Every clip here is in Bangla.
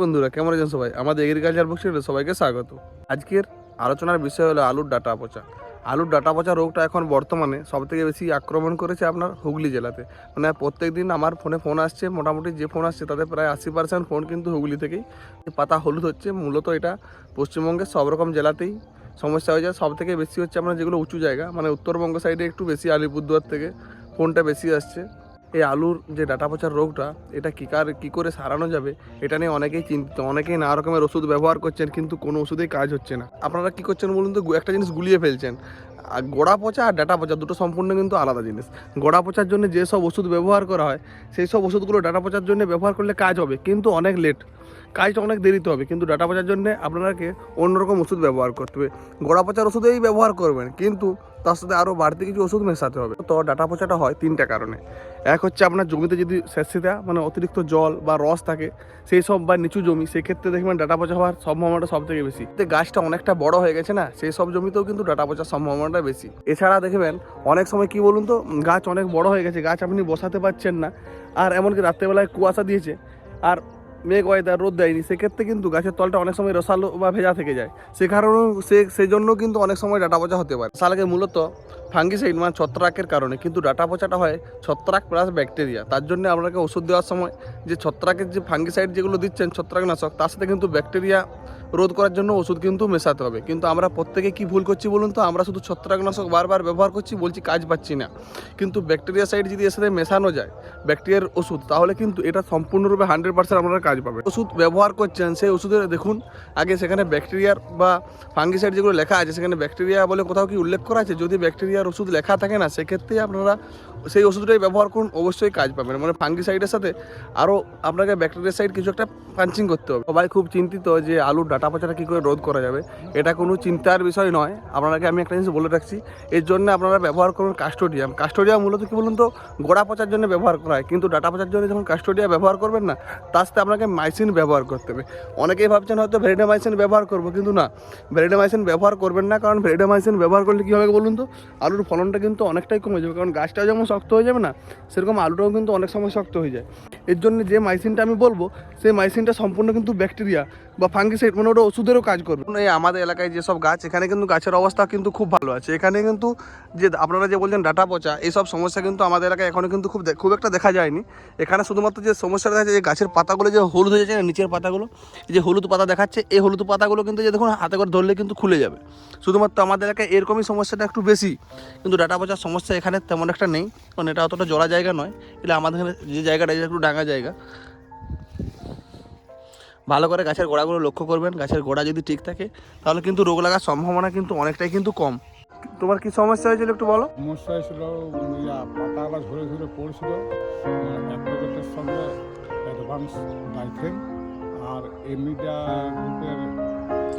বন্ধুরা, কেমন আছেন সবাই? আমাদের এগ্রিকালচার বুক সবাইকে স্বাগত। আজকের আলোচনার বিষয় হলো আলুর ডাটা পচা। আলুর ডাটা পচা রোগটা এখন বর্তমানে সবথেকে বেশি আক্রমণ করেছে আপনার হুগলি জেলাতে। মানে প্রত্যেক দিন আমার ফোনে ফোন আসছে, মোটামুটি যে ফোন আসছে তাদের প্রায় আশি পার্সেন্ট ফোন কিন্তু হুগলি থেকেই। পাতা হলুদ হচ্ছে, মূলত এটা পশ্চিমবঙ্গের সব রকম জেলাতেই সমস্যা হয়ে যায়। সব থেকে বেশি হচ্ছে আপনার যেগুলো উঁচু জায়গা মানে উত্তরবঙ্গ সাইডে একটু বেশি আলিপুরদুয়ার থেকে ফোনটা বেশি আসছে। এই আলুর যে ডাটা পচার রোগটা, এটা কী কার, কী করে সারানো যাবে, এটা নিয়ে অনেকেই চিন্তিত, অনেকেই নানা রকমের ওষুধ ব্যবহার করছেন, কিন্তু কোনো ওষুধেই কাজ হচ্ছে না। আপনারা কী করছেন বলুন তো একটা জিনিস গুলিয়ে ফেলছেন। আর গোড়া পচা আর ডাটা পচা দুটো সম্পূর্ণ কিন্তু আলাদা জিনিস। গোড়া পচার জন্য যেসব ওষুধ ব্যবহার করা হয়, সেই সব ওষুধগুলো ডাটা পচার জন্য ব্যবহার করলে কাজ হবে, কিন্তু অনেক লেট কাজটা অনেক দেরিতে হবে, কিন্তু ডাটা পচার জন্য আপনাকে অন্যরকম ওষুধ ব্যবহার করতে হবে। গোড়া পচার ওষুধেই ব্যবহার করবেন, কিন্তু তার সাথে আরও বাড়তি কিছু ওষুধ মেশাতে হবে। তো ডাটা পচাটা হয় তিনটা কারণে। এক হচ্ছে আপনার জমিতে যদি স্যাঁতসেঁতা মানে অতিরিক্ত জল বা রস থাকে, সেই সব বা নিচু জমি, সেক্ষেত্রে দেখবেন ডাটা পচা হওয়ার সম্ভাবনাটা সব থেকে বেশি গাছটা অনেকটা বড় হয়ে গেছে না, সেই সব জমিতেও কিন্তু ডাটা পচার সম্ভাবনাটা বেশি। এছাড়া দেখবেন অনেক সময় কি বলুন তো, গাছ অনেক বড় হয়ে গেছে, গাছ আপনি বসাতে পারছেন না। আর এমনকি রাত্রেবেলায় কুয়াশা দিয়েছে, আর মেঘ ওয়েদার, রোদ দেয়নি, সেক্ষেত্রে কিন্তু গাছের তলটা অনেক সময় রসালো বা ভেজা থেকে যায়। সে কারণেও সে সেই জন্য কিন্তু অনেক সময় ডাটা পচা হতে পারে। শালকে মূলত ফাঙ্গিসাইড মানে ছত্রাকের কারণে কিন্তু ডাটা পচাটা হয় ছত্রাক প্লাস ব্যাকটেরিয়া তার জন্য আপনাকে ওষুধ দেওয়ার সময় যে ছত্রাকের যে ফাঙ্গিসাইড যেগুলো দিচ্ছেন ছত্রাকনাশক, তার সাথে কিন্তু ব্যাকটেরিয়া রোধ করার জন্য ওষুধ কিন্তু মেশাতে হবে। কিন্তু আমরা প্রত্যেকে কি ভুল করছি বলুন তো? আমরা শুধু ছত্রাকনাশক বারবার ব্যবহার করছি, বলছি কাজ পাচ্ছি না। কিন্তু ব্যাকটেরিয়া সাইড যদি এর সাথে মেশানো যায় ব্যাকটেরিয়ার ওষুধ, তাহলে কিন্তু এটা সম্পূর্ণরূপে হান্ড্রেড পার্সেন্ট আপনারা কাজ পাবেন। ওষুধ ব্যবহার করছেন, সেই ওষুধের দেখুন, আগে সেখানে ব্যাকটেরিয়ার বা ফাঙ্গিসাইড যেগুলো লেখা আছে, সেখানে ব্যাকটেরিয়া বলে কোথাও কি উল্লেখ করা আছে? যদি ব্যাকটেরিয়ার ওষুধ লেখা থাকে না, সেক্ষেত্রে আপনারা সেই ওষুধটাই ব্যবহার করুন, অবশ্যই কাজ পাবেন। মানে ফাঙ্গিসাইডের সাথে আরও আপনাকে ব্যাকটেরিয়া সাইড কিছু একটা পাঞ্চিং করতে হবে। সবাই খুব চিন্তিত যে আলুর ডাটা পচাটা কী করে রোধ করা যাবে, এটা কোনো চিন্তার বিষয় নয়। আপনাকে আমি একটা জিনিস বলে রাখছি, এর জন্য আপনারা ব্যবহার করুন কাস্টোডিয়াম কাস্টোডিয়াম মূলত কী বলুন তো, গোড়া পচার জন্য ব্যবহার করা হয়, কিন্তু ডাটা পচার জন্য যখন কাস্টোডিয়া ব্যবহার করবেন না, তার সাথে আপনাকে মাইসিন ব্যবহার করতে হবে। অনেকেই ভাবছেন হয়তো ভেরিডামাইসিন ব্যবহার করব, কিন্তু না ভেরিডামাইসিন ব্যবহার করবেন না, কারণ ভেরিডামাইসিন ব্যবহার করলে কী হবে বলুন তো, আলুর ফলনটা কিন্তু অনেকটাই কমে যাবে, কারণ গাছটাও যেমন শক্ত হয়ে যাবে না, সেরকম আলুটাও কিন্তু অনেক সময় শক্ত হয়ে যায়। এর জন্য যে মাইসিনটা আমি বলব, সেই মাইসিনটা সম্পূর্ণ কিন্তু ব্যাকটেরিয়া বা ফাঙ্গিসাইড মানে ওটা ওষুধেরও কাজ করবে। এই আমাদের এলাকায় যেসব গাছ, এখানে কিন্তু গাছের অবস্থা কিন্তু খুব ভালো আছে। এখানে কিন্তু যে আপনারা যে বলছেন ডাটা পচা এইসব সমস্যা কিন্তু আমাদের এলাকায় এখনও কিন্তু খুব খুব একটা দেখা যায়নি। এখানে শুধুমাত্র যে সমস্যাটা দেখা যে গাছের পাতাগুলো যে হলুদ হয়ে যাচ্ছে নিচের পাতাগুলো যে হলুদ পাতা দেখাচ্ছে, এই হলুদ পাতাগুলো কিন্তু যে দেখুন, হাতে করে ধরলে কিন্তু খুলে যাবে। শুধুমাত্র আমাদের এলাকায় এরকমই সমস্যাটা একটু বেশি। কিন্তু ডাটা পচার সমস্যা এখানে তেমন একটা নেই। কারণ এটা অতটা জলা জায়গা নয়। এটা আমাদের যে জায়গাটা একটু ডাঙা জায়গা। ভালো করে গাছের গোড়াগুলো লক্ষ্য করবেন, গাছের গোড়া যদি ঠিক থাকে, তাহলে কিন্তু রোগ লাগার সম্ভাবনা কিন্তু অনেকটাই কিন্তু কম। তোমার কি সমস্যা হয়েছিল একটু বলো? সমস্যা হয়েছিল পাতাগুলো ঝরে ঝরে পড়ছিল। সঙ্গে অ্যাডভান্স আর এমনিটা গ্রুপের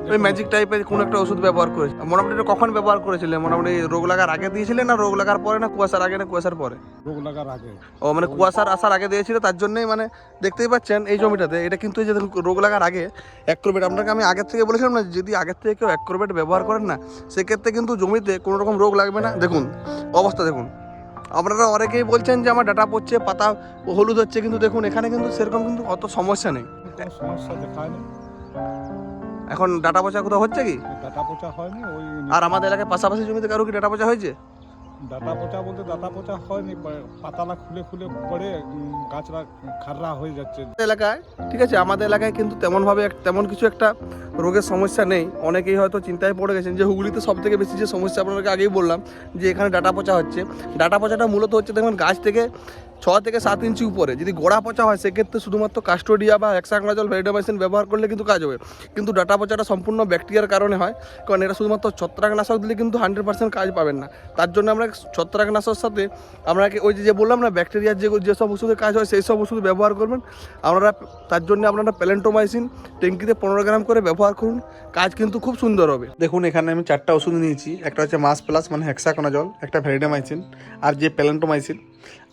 ওই ম্যাজিক টাইপের কোনো একটা ওষুধ ব্যবহার করেছে। মোটামুটি এটা কখন ব্যবহার করেছিলেন মোটামুটি রোগ লাগার আগে দিয়েছিলেন না রোগ লাগার পরে না কুয়াশার আগে না কুয়াশার পরে? রোগ লাগার আগে। ও মানে কুয়াশার আসার আগে দিয়েছিল তার জন্যই মানে দেখতেই পাচ্ছেন এই জমিটাতে। এটা কিন্তু এই যে রোগ লাগার আগে অ্যাক্রোবেট আপনাকে আমি আগের থেকে বলেছিলাম না যদি আগের থেকে কেউ অ্যাক্রোবেট ব্যবহার করেন না সেক্ষেত্রে কিন্তু জমিতে কোনো রকম রোগ লাগবে না। দেখুন অবস্থা দেখুন। আপনারা অনেকেই বলছেন যে আমার ডাটা পড়ছে পাতা হলুদ হচ্ছে কিন্তু দেখুন এখানে কিন্তু সেরকম কিন্তু অত সমস্যা নেই। সমস্যা দেখায়নি। এখন ডাটা পচা কোথাও হচ্ছে কি? ডাটা পচা হয়নি ওই আর আমাদের এলাকায় পাশাপাশি জমিতে কারও কি ডাটা পচা হয়েছে? ডাটা পচা বলতে ডাটা পচা হয়নি পাতালা খুলে খুলে পড়ে গাছরা খাররা হয়ে যাচ্ছে। এলাকায় ঠিক আছে আমাদের এলাকায় কিন্তু তেমনভাবে তেমন কিছু একটা রোগের সমস্যা নেই। অনেকেই হয়তো চিন্তায় পড়ে গেছেন যে হুগলিতে সব থেকে বেশি যে সমস্যা আপনাকে আগেই বললাম যে এখানে ডাটা পচা হচ্ছে। ডাটা পচাটা মূলত হচ্ছে দেখবেন গাছ থেকে ছ থেকে সাত ইঞ্চি উপরে। যদি গোড়া পচা হয়, সেক্ষেত্রে শুধুমাত্র কাস্টোডিয়া বা একসাকনাজল ভেরিডামাইসিন ব্যবহার করলে কিন্তু কাজ হবে। কিন্তু ডাটা পচাটা সম্পূর্ণ ব্যাকটেরিয়ার কারণে হয়, কারণ এটা শুধুমাত্র ছত্রাকনাশক দিলে কিন্তু হান্ড্রেড পার্সেন্ট কাজ পাবেন না। তার জন্য আমরা ছত্রাকনাশকের সাথে আপনাকে ওই যে বললাম না ব্যাকটেরিয়ার যে যেসব ওষুধের কাজ হয়, সেই সব ওষুধ ব্যবহার করবেন। আপনারা তার জন্য আপনারা প্যালেন্টোমাইসিন ট্যাঙ্কিতে পনেরো গ্রাম করে ব্যবহার করুন। কাজ কিন্তু খুব সুন্দর হবে। দেখুন, এখানে আমি চারটা ওষুধ নিয়েছি। একটা হচ্ছে মাস প্লাস মানে হেক্সাকোনাজল একটা ভেরিডামাইসিন আর যে প্যালেন্টোমাইসিন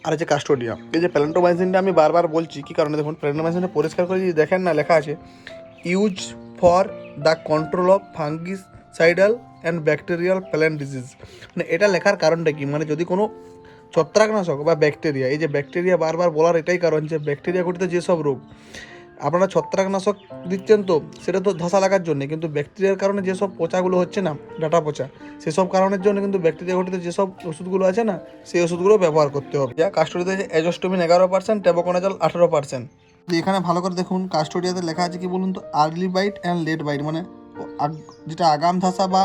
আর হচ্ছে কাস্টোডিয়াম এই যে প্যালেন্টোমাইসিনটা আমি বারবার বলছি, কী কারণে? দেখুন প্যালেন্টোমাইসিনটা পরিষ্কার করে যদি দেখেন না, লেখা আছে use for the control of fungicidal and bacterial plant disease মানে এটা লেখার কারণটা কি? মানে যদি কোনো ছত্রাকনাশক বা ব্যাকটেরিয়া এই যে ব্যাকটেরিয়া বারবার বলার এটাই কারণ যে ব্যাকটেরিয়া ঘটিত যেসব রোগ আপনারা ছত্রাকনাশক দিচ্ছেন তো সেটা তো ধসা লাগার জন্য কিন্তু ব্যাকটেরিয়ার কারণে যেসব পচাগুলো হচ্ছে না ডাটা পচা সেসব কারণের জন্য কিন্তু ব্যাকটেরিয়া ঘটিত যেসব ওষুধগুলো আছে না সেই ওষুধগুলো ব্যবহার করতে হবে। যা কাস্টোরিয়াতে আছে এজস্টোমিন এগারো পার্সেন্ট টেবোকোনাজল আঠেরো পার্সেন্ট এখানে ভালো করে দেখুন কাস্টোরিয়াতে লেখা আছে কি বলুন তো early blight and late blight মানে যেটা আগাম ধাসা বা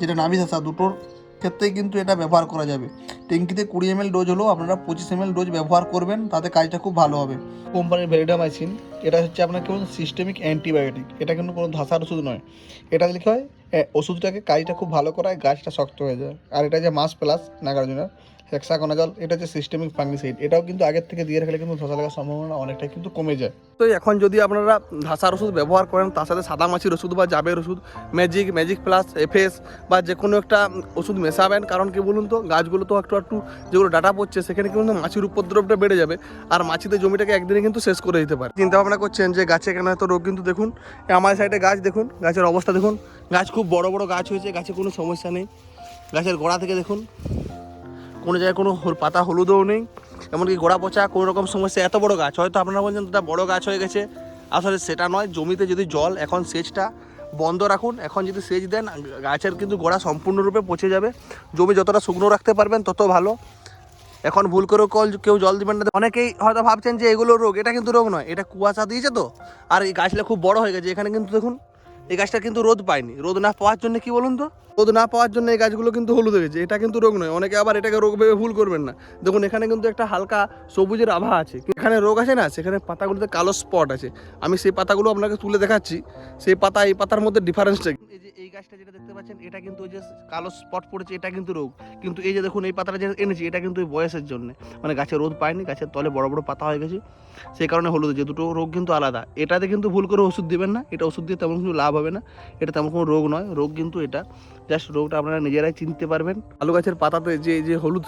যেটা নাভি ধাসা দুটোর ক্ষেত্রেই কিন্তু এটা ব্যবহার করা যাবে। ট্যাঙ্কিতে কুড়ি এম ডোজ হলেও আপনারা পঁচিশ এম ডোজ ব্যবহার করবেন, তাতে কাজটা খুব ভালো হবে। কোম্পানির ভেরিডামাইসিন, এটা হচ্ছে আপনার কেমন সিস্টেমিক অ্যান্টিবায়োটিক এটা কিন্তু কোনো ধাসার ওষুধ নয়। এটা দিলে হয়? ওষুধটাকে কাজটা খুব ভালো করায়, গাছটা শক্ত হয়ে যায়। আর এটা যে মাস প্লাস নাগার্জুনা হেক্সাকোনাজল এটা হচ্ছে সিস্টেমিক ফাঙ্গিসাইড এটাও কিন্তু আগের থেকে দিয়ে রাখলে কিন্তু ধসা লাগার সম্ভাবনা অনেকটাই কিন্তু কমে যায়। তো এখন যদি আপনারা ধাসার ওষুধ ব্যবহার করেন, তার সাথে সাদা মাছির ওষুধ বা জাবের ওষুধ ম্যাজিক ম্যাজিক প্লাস এফএস বা যে কোনো একটা ওষুধ মেশাবেন, কারণ কি বলুন তো, গাছগুলো তো একটু একটু যেগুলো ডাটা পড়ছে, সেখানে কিন্তু মাছির উপদ্রবটা বেড়ে যাবে, আর মাছিতে জমিটাকে একদিনে কিন্তু শেষ করে দিতে পারে। চিন্তা ভাবনা করছেন যে গাছে কেন এত রোগ কিন্তু দেখুন আমার সাইডে গাছ দেখুন, গাছের অবস্থা দেখুন। গাছ খুব বড় বড় গাছ হয়েছে, গাছে কোনো সমস্যা নেই। গাছের গোড়া থেকে দেখুন কোনো জায়গায় কোনো পাতা হলুদও নেই, এমনকি গোড়া পচা কোনো রকম সমস্যা, এত বড় গাছ। হয়তো আপনারা বলছেন এটা বড় গাছ হয়ে গেছে। আসলে সেটা নয়, জমিতে যদি জল, এখন সেচটা বন্ধ রাখুন। এখন যদি সেচ দেন, গাছের কিন্তু গোড়া সম্পূর্ণরূপে পচে যাবে। জমি যতটা শুকনো রাখতে পারবেন, তত ভালো। এখন ভুল করেও কল, কেউ জল দিবেন না। অনেকেই হয়তো ভাবছেন যে এগুলো রোগ, এটা কিন্তু রোগ নয়, এটা কুয়াশা দিয়েছে তো। আর এই গাছটা খুব বড় হয়ে গেছে, এখানে কিন্তু দেখুন এই গাছটা কিন্তু রোদ পায়নি। রোদ না পাওয়ার জন্য কি বলুন তো? রোদ না পাওয়ার জন্য এই গাছগুলো কিন্তু হলুদ হয়েছে গেছে। এটা কিন্তু রোগ নয়। অনেকে আবার এটাকে রোগ ভেবে ভুল করবেন না। দেখুন এখানে কিন্তু একটা হালকা সবুজের আভা আছে। এখানে রোগ আছে না সেখানে পাতাগুলোতে কালো স্পট আছে। আমি সেই পাতাগুলো আপনাকে তুলে দেখাচ্ছি। সেই পাতা এই পাতার মধ্যে ডিফারেন্সটা এই যে গাছটা যেটা দেখতে পাচ্ছেন, এটা কিন্তু ওই যে কালো স্পট পড়েছে, এটা কিন্তু রোগ। কিন্তু এই যে দেখুন, এই পাতাটা যে এনেছি, এটা কিন্তু ওই বয়সের জন্য। মানে গাছে রোদ পায়নি, গাছের তলে বড় বড় পাতা হয়ে গেছে। সেই কারণে হলুদ হয়েছে দুটো রোগ কিন্তু আলাদা। এটাতে কিন্তু ভুল করে ওষুধ দিবেন না। এটা ওষুধ দিয়ে তেমন কিছু লাভ হবে না। এটা তেমন কোনো রোগ নয়। রোগ কিন্তু এটা। জাস্ট রোগটা আপনারা নিজেরাই চিনতে পারবেন। আলু গাছের পাতাতে যে যে হলুদ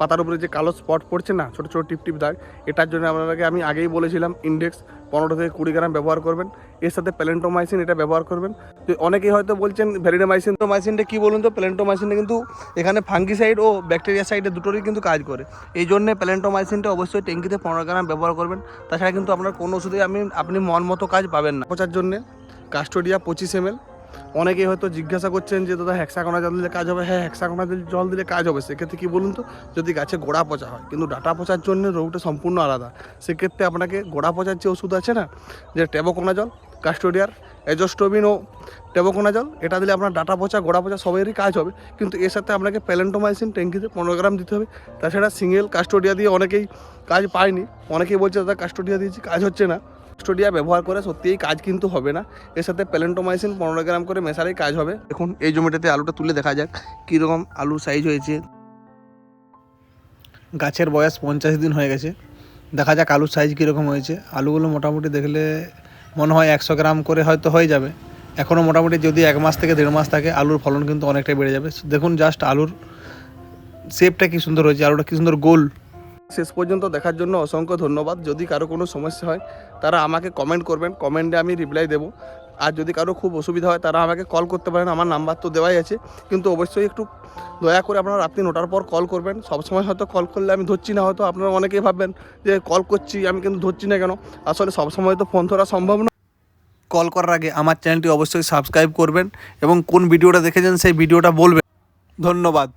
পাতার উপরে যে কালো স্পট পড়ছে না, ছোটো ছোটো টিপ টিপ দাগ, এটার জন্য আপনাকে আমি আগেই বলেছিলাম ইন্ডেক্স পনেরো থেকে কুড়ি গ্রাম ব্যবহার করবেন। এর সাথে প্যালেন্টোমাইসিন এটা ব্যবহার করবেন। তো অনেকেই হয়তো বলছেন ভ্যারিডামাইসিন। তো মাইসিনটা কী বলুন তো? প্যালেন্টোমাইসিনটা কিন্তু এখানে ফাঙ্গিসাইড ও ব্যাকটেরিয়া সাইডে দুটোরই কিন্তু কাজ করে। এই জন্যে প্যালেন্টোমাইসিনটা অবশ্যই ট্যাঙ্কিতে পনেরো গ্রাম ব্যবহার করবেন। তাছাড়া কিন্তু আপনার কোনো ওষুধে আমি, আপনি মন মতো কাজ পাবেন না। পচার জন্যে কাস্টোডিয়া পঁচিশ এম অনেকেই হয়তো জিজ্ঞাসা করছেন যে, দাদা হ্যাক্সাকোনা জল দিলে কাজ হবে? হ্যাঁ হ্যাক্সাকোনা জল দিলে কাজ হবে। সেক্ষেত্রে কী বলুন তো? যদি গাছে গোড়া পচা হয়, কিন্তু ডাটা পচার জন্য রোগটা সম্পূর্ণ আলাদা। সেক্ষেত্রে আপনাকে গোড়া পচার যে ওষুধ আছে না, যে ট্যাবোকোনা জল, কাস্টোডিয়ার, এজস্টোবিন ও ট্যাবোকোনা জল, এটা দিলে আপনার ডাটা পচা, গোড়া পচা সবেরই কাজ হবে। কিন্তু এর সাথে আপনাকে প্যালেন্টোমাইসিন ট্যাঙ্কিতে পনেরো গ্রাম দিতে হবে। তাছাড়া সিঙ্গেল কাস্টোডিয়া দিয়ে অনেকেই কাজ পায়নি। অনেকেই বলছে, দাদা, কাস্টোডিয়া দিয়েছি কাজ হচ্ছে না। কাস্টোডিয়া ব্যবহার করে সত্যিই কাজ কিন্তু হবে না। এর সাথে প্যালেন্টোমাইসিন পনেরো গ্রাম করে মেশালেই কাজ হবে। দেখুন, এই জমিটাতে আলুটা তুলে দেখা যাক কীরকম আলু সাইজ হয়েছে। গাছের বয়স পঞ্চাশ দিন হয়ে গেছে। দেখা যাক আলুর সাইজ কীরকম হয়েছে। আলুগুলো মোটামুটি দেখলে মনে হয় একশো গ্রাম করে হয়তো হয়ে যাবে। এখনও মোটামুটি যদি এক মাস থেকে দেড় মাস থাকে, আলুর ফলন কিন্তু অনেকটাই বেড়ে যাবে। দেখুন জাস্ট আলুর শেপটা কি সুন্দর হয়েছে, আলুটা কি সুন্দর গোল। শেষ পর্যন্ত দেখার জন্য অসংখ্য ধন্যবাদ। যদি কারও কোনো সমস্যা হয়, তারা আমাকে কমেন্ট করবেন। কমেন্টে আমি রিপ্লাই দেবো। আর যদি কারও খুব অসুবিধা হয়, তারা আমাকে কল করতে পারেন। আমার নাম্বার তো দেওয়াই আছে। কিন্তু অবশ্যই একটু দয়া করে আপনারা রাত্রি নটার পর কল করবেন। সবসময় হয়তো কল করলে আমি ধরছি না হয়তো। আপনারা অনেকেই ভাববেন যে কল করছি, আমি কিন্তু ধরছি না কেন? আসলে সবসময় তো ফোন ধরা সম্ভব না কল করার আগে আমার চ্যানেলটি অবশ্যই সাবস্ক্রাইব করবেন এবং কোন ভিডিওটা দেখেছেন সেই ভিডিওটা বলবেন। ধন্যবাদ।